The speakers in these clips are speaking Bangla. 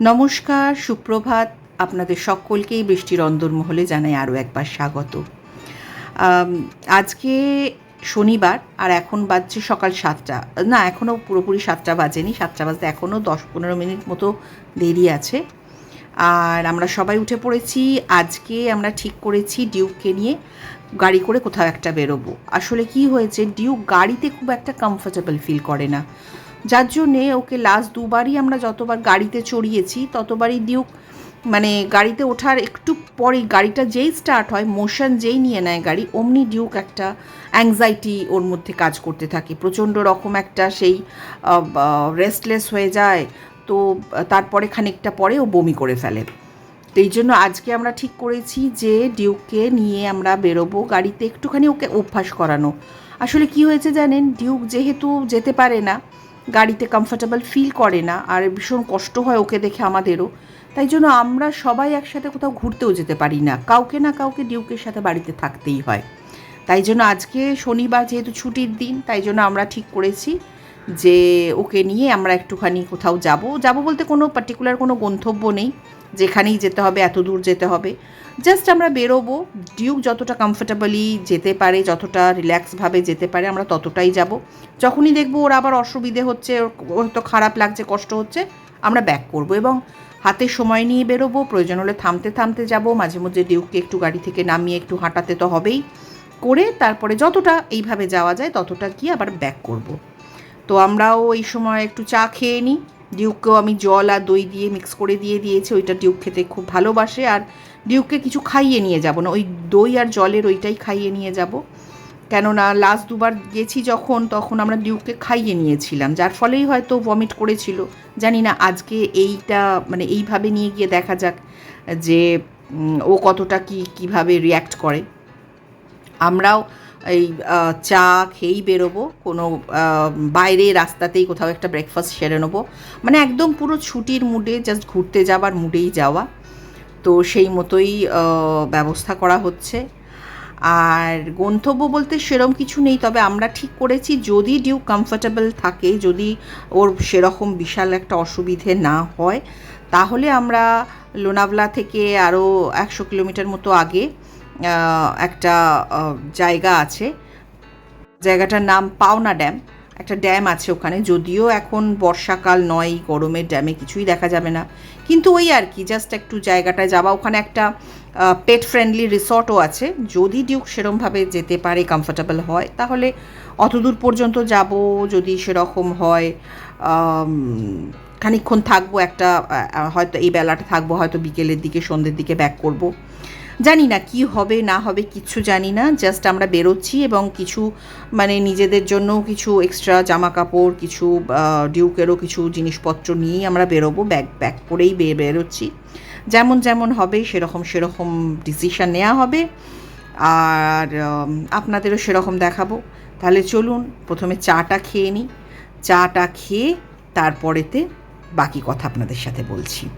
নমস্কার, সুপ্রভাত। আপনাদের সকলকেই বৃষ্টির অন্দরমহলে জানাই আরও একবার স্বাগত। আজকে শনিবার আর এখন বাজছে সকাল সাতটা। না, এখনও পুরোপুরি সাতটা বাজেনি। সাতটা বাজতে এখনও দশ পনেরো মিনিট মতো দেরি আছে। আর আমরা সবাই উঠে পড়েছি। আজকে আমরা ঠিক করেছি ডিউককে নিয়ে গাড়ি করে কোথাও একটা বেরোবো। আসলে কি হয়েছে? ডিউক গাড়িতে খুব একটা কমফোর্টেবল ফিল করে না। যার জন্যে ওকে লাস্ট দুবারই আমরা যতবার গাড়িতে চড়িয়েছি, ততবারই ডিউক মানে গাড়িতে ওঠার একটু পরেই গাড়িটা যেই স্টার্ট হয় মোশন যেই নিয়ে নেয় গাড়ি, অমনি ডিউক একটা অ্যাংজাইটি ওর মধ্যে কাজ করতে থাকে। প্রচণ্ড রকম একটা সেই রেস্টলেস হয়ে যায়, তো তারপরে খানিকটা পরে ও বমি করে ফেলে। তো এই জন্য আজকে আমরা ঠিক করেছি যে ডিউককে নিয়ে আমরা বেরোবো গাড়িতে একটুখানি ওকে অভ্যাস করানো। আসলে কি হয়েছে জানেন? ডিউক যেহেতু যেতে পারে না গাড়িতে কমফর্টেবল ফিল করে না, আর ভীষণ কষ্ট হয় ওকে দেখে আমাদেরও। তাই জন্য আমরা সবাই একসাথে কোথাও ঘুরতেও যেতে পারি না। কাউকে না কাউকে ডিউকের সাথে বাড়িতে থাকতেই হয়। তাই জন্য আজকে শনিবার যেহেতু ছুটির দিন, তাই জন্য আমরা ঠিক করেছি। যে ওকে নিয়ে আমরা একটুখানি কোথাও যাব। যাব বলতে কোনো পার্টিকুলার কোনো গন্তব্য নেই। যেখানেই যেতে হবে, এত দূর যেতে হবে। জাস্ট আমরা বেরোবো। ডিউক যতটা কমফোর্টেবলি যেতে পারে, যতটা রিল্যাক্সভাবে যেতে পারে, আমরা ততটাই যাব। যখনই দেখব ওর আবার অসুবিধে হচ্ছে, ওর হয়তো খারাপ লাগছে, কষ্ট হচ্ছে, আমরা ব্যাক করব এবং হাতে সময় নিয়ে বেরোবো। প্রয়োজন হলে থামতে থামতে যাব। মাঝে মধ্যে ডিউককে একটু গাড়ি থেকে নামিয়ে একটু হাঁটাতে তো হবেই। করে তারপরে যতটা এইভাবে যাওয়া যায়, ততটা গিয়ে আবার ব্যাক করব। তো আমরাও এই সময় একটু চা খেয়ে নিই। ডিউককেও আমি জল আর দই দিয়ে মিক্স করে দিয়ে দিয়েছি, ওইটা ডিউক খেতে খুব ভালোবাসে। আর ডিউককে কিছু খাইয়ে নিয়ে যাব না, ওই দই আর জলের ওইটাই খাইয়ে নিয়ে যাব। কেননা লাস্ট দুবার গেছি যখন, তখন আমরা ডিউককে খাইয়ে নিয়েছিলাম, যার ফলেই হয়তো ভমিট করেছিল। জানি না, আজকে এইটা মানে এইভাবে নিয়ে গিয়ে দেখা যাক যে ও কতটা কি, কীভাবে রিয়্যাক্ট করে। আমরাও এই চা খেয়েই বেরোবো, কোনো বাইরে রাস্তাতেই কোথাও একটা ব্রেকফাস্ট সেরে নেব। মানে একদম পুরো ছুটির মুডে জাস্ট ঘুরতে যাবার মুডেই যাওয়া। তো সেই মতোই ব্যবস্থা করা হচ্ছে। আর গন্তব্য বলতে সেরম কিছু নেই, তবে আমরা ঠিক করেছি, যদি ডিউ কমফোর্টেবল থাকে, যদি ওর সেরকম বিশাল একটা অসুবিধে না হয়, তাহলে আমরা লোনাভলা থেকে আরও একশো কিলোমিটার মতো আগে একটা জায়গা আছে। জায়গাটার নাম পাওনা ড্যাম। একটা ড্যাম আছে ওখানে। যদিও এখন বর্ষাকাল নয় গরমের ড্যামে কিছুই দেখা যাবে না। কিন্তু ওই আর কি জাস্ট একটু জায়গাটায় যাওয়া। ওখানে একটা পেট ফ্রেন্ডলি রিসর্টও আছে। যদি ডিউক সেরমভাবে যেতে পারে কমফোর্টেবল হয় তাহলে অত দূর পর্যন্ত যাব। যদি সেরকম হয় আম, খানিকক্ষণ থাকব একটা হয়তো এই বেলাটা থাকব হয়তো বিকেলের দিকে সন্ধ্যের দিকে ব্যাক করব। জানি না কি হবে, না হবে কিচ্ছু জানি না। জাস্ট আমরা বেরোচ্ছি এবং কিছু মানে নিজেদের জন্য কিছু এক্সট্রা জামা কাপড় কিছু ডিউকেরও কিছু জিনিসপত্র নিয়েই আমরা বেরোবো, ব্যাগ ব্যাগ করেই বেরোচ্ছি। যেমন যেমন হবে, সেরকম সেরকম ডিসিশান নেওয়া হবে। আর আপনাদেরও সেরকম দেখাবো। তাহলে চলুন, প্রথমে চাটা খেয়ে নিই। চাটা খেয়ে তারপরেতে বাকি কথা আপনাদের সাথে বলছি।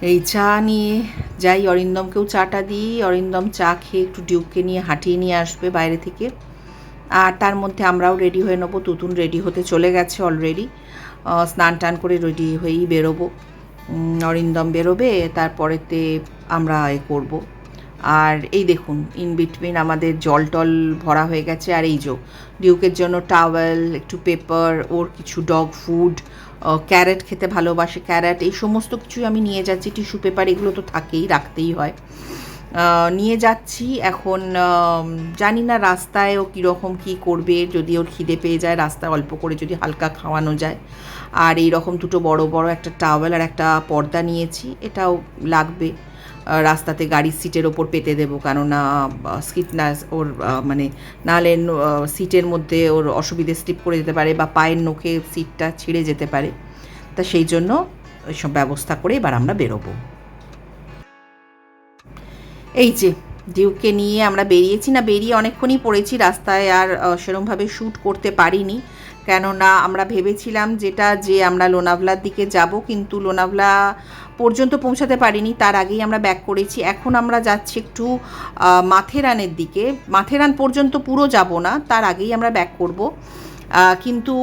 এই চা নিয়ে যাই, অরিন্দমকেও চাটা দিই। অরিন্দম চা খেয়ে একটু ডিউককে নিয়ে হাঁটিয়ে নিয়ে আসবে বাইরে থেকে। আর তার মধ্যে আমরাও রেডি হয়ে নেব। তুতুন রেডি হতে চলে গেছে অলরেডি। স্নান টান করে রেডি হয়েই বেরোবো। অরিন্দম বেরোবে, তারপরেতে আমরা এ করব। আর এই দেখুন ইন বিটুইন আমাদের জল টল ভরা হয়ে গেছে, আর এই যে ডিউকের জন্য টাওয়েল একটু পেপার ওর কিছু ডগ ফুড ক্যারেট খেতে ভালোবাসে ক্যারেট এই সমস্ত কিছুই আমি নিয়ে যাচ্ছি টিস্যু পেপার এগুলো তো থাকেই, রাখতেই হয়। নিয়ে যাচ্ছি, এখন জানি না রাস্তায় ও কীরকম কী করবে, যদি ওর খিদে পেয়ে যায়, রাস্তায় অল্প করে যদি হালকা খাওয়ানো যায়। আর এই রকম দুটো বড় বড় একটা টাওয়েল আর একটা পর্দা নিয়েছি, এটাও লাগবে। রাস্তাতে গাড়ির সিটের ওপর পেতে দেবো, কেননা স্কিপ না, ওর মানে নালে সিটের মধ্যে ওর অসুবিধে স্লিপ করে যেতে পারে বা পায়ের নখে সিটটা ছিঁড়ে যেতে পারে। তা সেই জন্য ওইসব ব্যবস্থা করে এবার আমরা বেরোবো। এই যে ডিউকে নিয়ে আমরা বেরিয়েছি। না, বেরিয়ে অনেকক্ষণই পড়েছি রাস্তায় আর সেরমভাবে শ্যুট করতে পারিনি। কেননা আমরা ভেবেছিলাম যেটা যে আমরা লোনাভলার দিকে যাব, কিন্তু লোনাভলা পর্যন্ত পৌঁছাতে পারিনি। তার আগেই আমরা ব্যাক করেছি। এখন আমরা যাচ্ছি একটু মাথেরানের দিকে। মাথেরান পর্যন্ত পুরো যাব না, তার আগেই আমরা ব্যাক করব। কিন্তু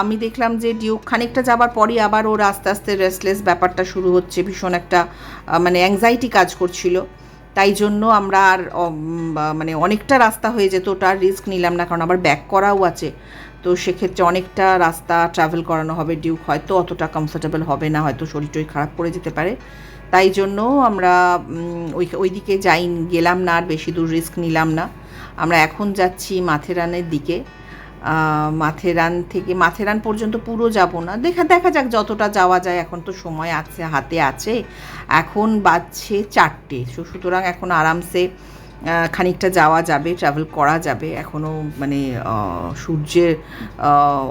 আমি দেখলাম যে ডিউক খানিকটা যাবার পরই আবার ওর আস্তে আস্তে রেস্টলেস ব্যাপারটা শুরু হচ্ছে। ভীষণ একটা মানে অ্যাংজাইটি কাজ করছিল। তাই জন্য আমরা আর মানে অনেকটা রাস্তা হয়ে যেত ওটার রিস্ক নিলাম না, কারণ আবার ব্যাক করাও আছে। তো সেক্ষেত্রে অনেকটা রাস্তা ট্রাভেল করানো হবে ডিউক হয়তো অতটা কমফোর্টেবল হবে না, হয়তো শরীর খারাপ পড়ে যেতে পারে। তাই জন্য আমরা ওই ওই দিকে যাই, গেলাম না আর বেশি দূর রিস্ক নিলাম না। আমরা এখন যাচ্ছি মাথেরানের দিকে। মাথেরান থেকে মাথেরান পর্যন্ত পুরো যাব না। দেখা দেখা যাক যতটা যাওয়া যায়। এখন তো সময় আছে, হাতে আছে। এখন বাজছে চারটে। সুতরাং এখন আরামসে খানিকটা যাওয়া যাবে ট্রাভেল করা যাবে। এখনও মানে সূর্যের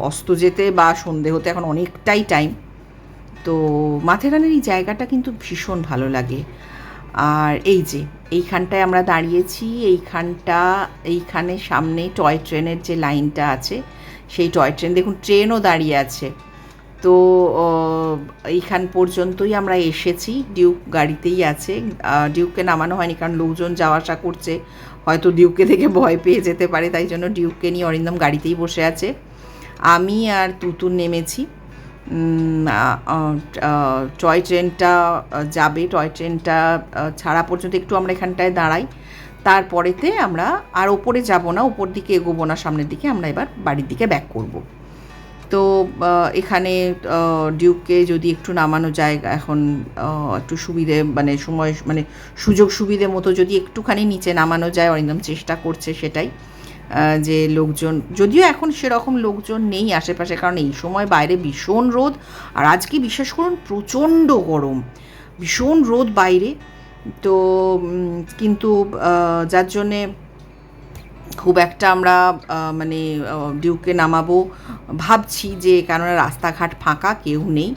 অস্ত যেতে বা সন্ধে হতে এখন অনেকটাই টাইম তো মাথেরানের এই জায়গাটা কিন্তু ভীষণ ভালো লাগে। আর এই যে, এইখানটায় আমরা দাঁড়িয়েছি, এইখানটা, এইখানে সামনে টয় ট্রেনের যে লাইনটা আছে, সেই টয় ট্রেন, দেখুন ট্রেনও দাঁড়িয়ে আছে। তো এইখান পর্যন্তই আমরা এসেছি, ডিউক গাড়িতেই আছে। ডিউককে নামানো হয়নি কারণ লোকজন যাওয়া আসা করছে, হয়তো ডিউককে থেকে ভয় পেয়ে যেতে পারে, তাই জন্য ডিউককে নিয়ে অরিন্দম গাড়িতেই বসে আছে। আমি আর তুতুন নেমেছি। টয় ট্রেনটা যাবে টয় ট্রেনটা ছাড়া পর্যন্ত একটু আমরা এখানটায় দাঁড়াই। তারপরেতে আমরা আর ওপরে যাব না, ওপর দিকে এগোবো না, সামনের দিকে আমরা এবার বাড়ির দিকে ব্যাক করব। তো এখানে ডিউককে যদি একটু নামানো যায়, এখন একটু সুবিধে মানে সময় মানে সুযোগ সুবিধে মতো যদি একটুখানি নিচে নামানো যায় অরিন্দম চেষ্টা করছে সেটাই। যে লোকজন, যদিও এখন সেরকম লোকজন নেই আশেপাশে, কারণ এই সময় বাইরে ভীষণ রোদ, আর আজকে বিশেষ করুন প্রচণ্ড গরম, ভীষণ রোদ বাইরে, তো কিন্তু যার জন্যে খুব একটা আমরা মানে ডিউকে নামাবো ভাবছি যে, কেননা রাস্তাঘাট ফাঁকা, কেউ নেই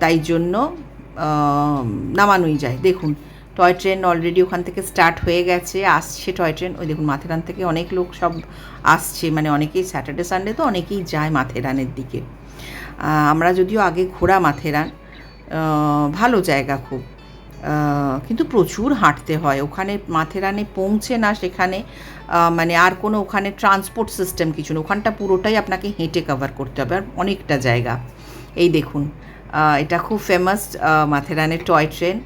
তাই জন্য নামানোই যায়। দেখুন টয় ট্রেন অলরেডি ওখান থেকে স্টার্ট হয়ে গেছে, আসছে টয় ট্রেন ওই দেখুন, মাথেরান থেকে অনেক লোক সব আসছে মানে অনেকেই স্যাটারডে সানডে তো অনেকেই যায় মাথেরানের দিকে। আমরা যদিও আগে ঘোরা মাথেরান ভালো জায়গা খুব। কিন্তু প্রচুর হাঁটতে হয়। ওখানে মাথেরানে পৌঁছে না, সেখানে মানে আর কোনো ওখানে ট্রান্সপোর্ট সিস্টেম কিছু না। ওখানটা পুরোটাই আপনাকে হেঁটে কভার করতে হবে, আর অনেকটা জায়গা। এই দেখুন এটা খুব ফেমাস মাথেরানের টয় ট্রেন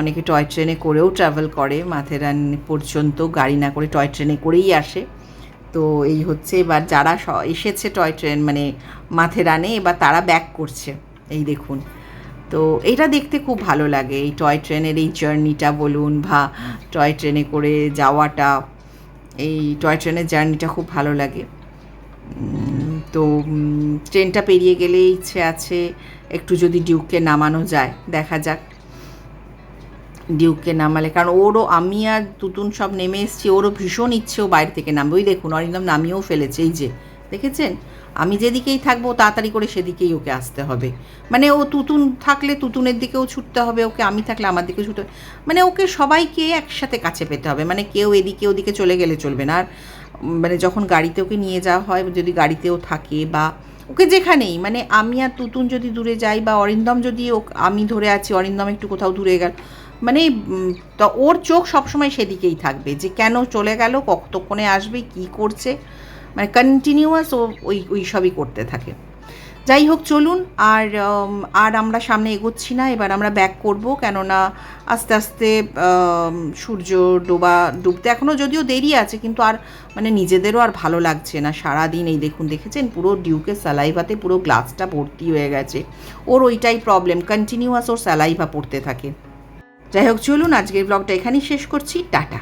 অনেকে টয় ট্রেনে করেও ট্রাভেল করে মাথেরান পর্যন্ত গাড়ি না করে টয় ট্রেনে করেই আসে। তো এই হচ্ছে, এবার যারা এসেছে টয় ট্রেন মানে মাথেরানে এবার তারা ব্যাক করছে, এই দেখুন। তো এটা দেখতে খুব ভালো লাগে, এই টয় ট্রেনের এই জার্নিটা বলুন বা টয় ট্রেনে করে যাওয়াটা, এই টয় ট্রেনের জার্নিটা খুব ভালো লাগে। তো ট্রেনটা পেরিয়ে গেলে ইচ্ছে আছে, একটু যদি ডিউককে নামানো যায়, দেখা যাক। ডিউককে নামালে। কারণ ওরও, আমি আর তুতুন সব নেমে এসেছি, ওরও ভীষণ ইচ্ছে ও বাইরে থেকে নামবে। ওই দেখুন, অরিন্দম নামিয়েও ফেলেছে, এই যে, দেখেছেন? আমি যেদিকেই থাকব তাড়াতাড়ি করে সেদিকেই ওকে আসতে হবে। মানে ও তুতুন থাকলে তুতুনের দিকেও ছুটতে হবে, ওকে আমি থাকলে আমার দিকে ছুটতে মানে ওকে সবাইকে একসাথে কাছে পেতে হবে। মানে কেউ এদিকে ওদিকে চলে গেলে চলবে না। আর মানে যখন গাড়িতে ওকে নিয়ে যাওয়া হয়, যদি গাড়িতেও থাকে বা ওকে যেখানেই মানে আমি আর তুতুন যদি দূরে যাই বা অরিন্দম যদি আমি ধরে আছি, অরিন্দম একটু কোথাও দূরে গেল মানে ওর চোখ সবসময় সেদিকেই থাকবে যে কেন চলে গেল, কতক্ষণে আসবে, কি করছে। মানে কন্টিনিউয়াস ও ওই ওই সবই করতে থাকে। যাই হোক, চলুন, আর আর আমরা সামনে এগোচ্ছি না, এবার আমরা ব্যাক করব, কেননা আস্তে আস্তে সূর্য ডোবা ডুবতে এখনও যদিও দেরি আছে, কিন্তু আর মানে নিজেদেরও আর ভালো লাগছে না। সারাদিন এই দেখুন, দেখেছেন? পুরো ডিউকের স্যালাইভাতে পুরো গ্লাসটা ভর্তি হয়ে গেছে। ওর ওইটাই প্রবলেম কন্টিনিউয়াস ওর স্যালাইভা পড়তে থাকে। যাই হোক চলুন আজকের ব্লগটা এখানেই শেষ করছি। টাটা।